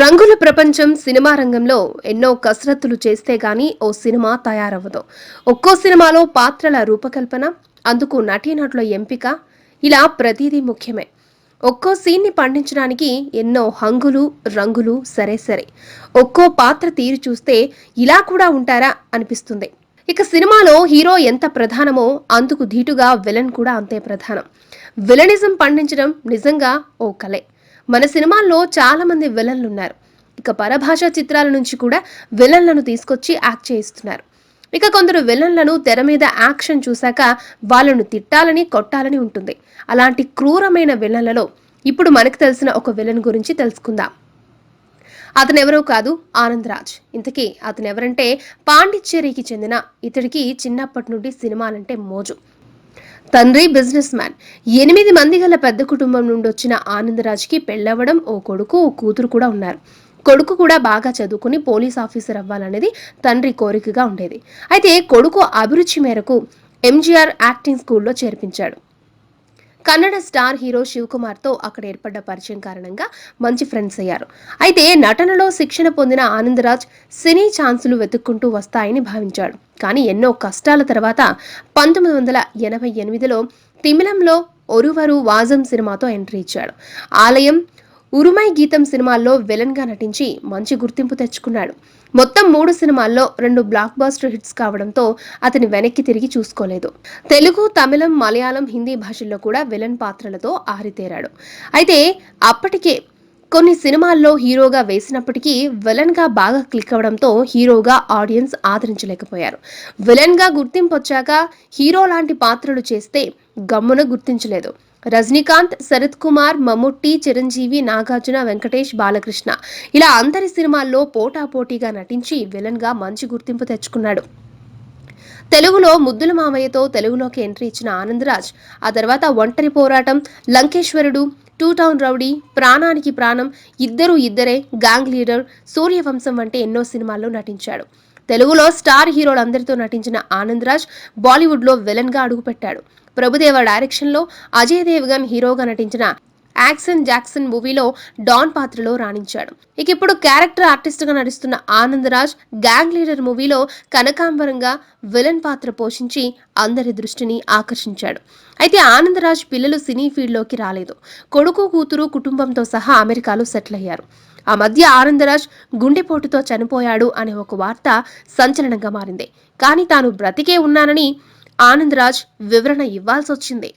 రంగుల ప్రపంచం సినిమా రంగంలో ఎన్నో కసరత్తులు చేస్తే గాని ఓ సినిమా తయారవ్వదు. ఒక్కో సినిమాలో పాత్రల రూపకల్పన అందుకు నటీనటుల ఎంపిక ఇలా ప్రతిదీ ముఖ్యమే. ఒక్కో సీన్ని పండించడానికి ఎన్నో హంగులు రంగులు సరే సరే. ఒక్కో పాత్ర తీరు చూస్తే ఇలా కూడా ఉంటారా అనిపిస్తుంది. ఇక సినిమాలో హీరో ఎంత ప్రధానమో అందుకు ధీటుగా విలన్ కూడా అంతే ప్రధానం. విలనిజం పండించడం నిజంగా ఓ కలే. మన సినిమాల్లో చాలా మంది విలన్లు ఉన్నారు. ఇక పరభాషా చిత్రాల నుంచి కూడా విలన్లను తీసుకొచ్చి యాక్ట్ చేయిస్తున్నారు. ఇక కొందరు విలన్లను తెర మీద యాక్షన్ చూశాక వాళ్ళను తిట్టాలని కొట్టాలని ఉంటుంది. అలాంటి క్రూరమైన విలన్లలో ఇప్పుడు మనకు తెలిసిన ఒక విలన్ గురించి తెలుసుకుందాం. అతను ఎవరో కాదు ఆనంద్ రాజ్ ఇంతకీ అతను ఎవరంటే పాండిచ్చేరికి చెందిన ఇతడికి చిన్నప్పటి నుండి సినిమాలంటే మోజు. తండ్రి బిజినెస్ మ్యాన్. ఎనిమిది మంది గల పెద్ద కుటుంబం నుండి వచ్చిన ఆనందరాజ్కి పెళ్ళవడం ఓ కొడుకు ఓ కూతురు కూడా ఉన్నారు. కొడుకు కూడా బాగా చదువుకుని పోలీస్ ఆఫీసర్ అవ్వాలనేది తండ్రి కోరికగా ఉండేది. అయితే కొడుకు అభిరుచి మేరకు ఎంజీఆర్ యాక్టింగ్ స్కూల్లో చేర్పించాడు. కన్నడ స్టార్ హీరో శివకుమార్తో అక్కడ ఏర్పడ్డ పరిచయం కారణంగా మంచి ఫ్రెండ్స్ అయ్యారు. అయితే నటనలో శిక్షణ పొందిన ఆనందరాజ్ సినీ ఛాన్సులు వెతుక్కుంటూ వస్తాయని భావించాడు. కానీ ఎన్నో కష్టాల తర్వాత పంతొమ్మిది వందల ఎనభై ఎనిమిదిలో తిమిళంలో ఒరువరు వాజం సినిమాతో ఎంట్రీ ఇచ్చాడు. ఆలయం ఉరుమై గీతం సినిమాల్లో విలన్గా నటించి మంచి గుర్తింపు తెచ్చుకున్నాడు. మొత్తం మూడు సినిమాల్లో రెండు బ్లాక్ బాస్టర్ హిట్స్ కావడంతో అతని వెనక్కి తిరిగి చూసుకోలేదు. తెలుగు తమిళం మలయాళం హిందీ భాషల్లో కూడా విలన్ పాత్రలతో ఆరితేరాడు. అయితే అప్పటికే కొన్ని సినిమాల్లో హీరోగా వేసినప్పటికీ విలన్గా బాగా క్లిక్ అవడంతో హీరోగా ఆడియన్స్ ఆదరించలేకపోయారు. విలన్గా గుర్తింపు వచ్చాక హీరో లాంటి పాత్రలు చేస్తే గమ్మున గుర్తించలేదు. రజనీకాంత్ శరత్ కుమార్ మమ్ముట్టి చిరంజీవి నాగార్జున వెంకటేష్ బాలకృష్ణ. ఇలా అందరి సినిమాల్లో పోటాపోటీగా నటించి విలన్గా మంచి గుర్తింపు తెచ్చుకున్నాడు. తెలుగులో ముద్దుల మామయ్యతో తెలుగులోకి ఎంట్రీ ఇచ్చిన ఆనందరాజ్ ఆ తర్వాత ఒంటరి పోరాటం లంకేశ్వరుడు టూ టౌన్ రౌడీ ప్రాణానికి ప్రాణం ఇద్దరు ఇద్దరే గ్యాంగ్ లీడర్ సూర్యవంశం వంటి ఎన్నో సినిమాల్లో నటించాడు. తెలుగులో స్టార్ హీరోలందరితో నటించిన ఆనందరాజ్ బాలీవుడ్లో విలన్గా అడుగుపెట్టాడు. ప్రభుదేవ డైరెక్షన్లో అజయ్ దేవ్గన్ హీరోగా నటించిన యాక్సన్ జాక్సన్ మూవీలో డాన్ పాత్రలో రాణించాడు. ఇక ఇప్పుడు క్యారెక్టర్ ఆర్టిస్ట్గా నటిస్తున్న ఆనందరాజ్ గ్యాంగ్ లీడర్ మూవీలో కనకాంబరంగా విలన్ పాత్ర పోషించి అందరి దృష్టిని ఆకర్షించాడు. అయితే ఆనందరాజ్ పిల్లలు సినీ ఫీల్డ్లోకి రాలేదు. కొడుకు కూతురు కుటుంబంతో సహా అమెరికాలో సెటిల్ అయ్యారు. ఆ మధ్య ఆనందరాజ్ గుండెపోటుతో చనిపోయాడు అనే ఒక వార్త సంచలనంగా మారింది. కానీ తాను బ్రతికే ఉన్నానని ఆనందరాజ్ వివరణ ఇవ్వాల్సి వచ్చింది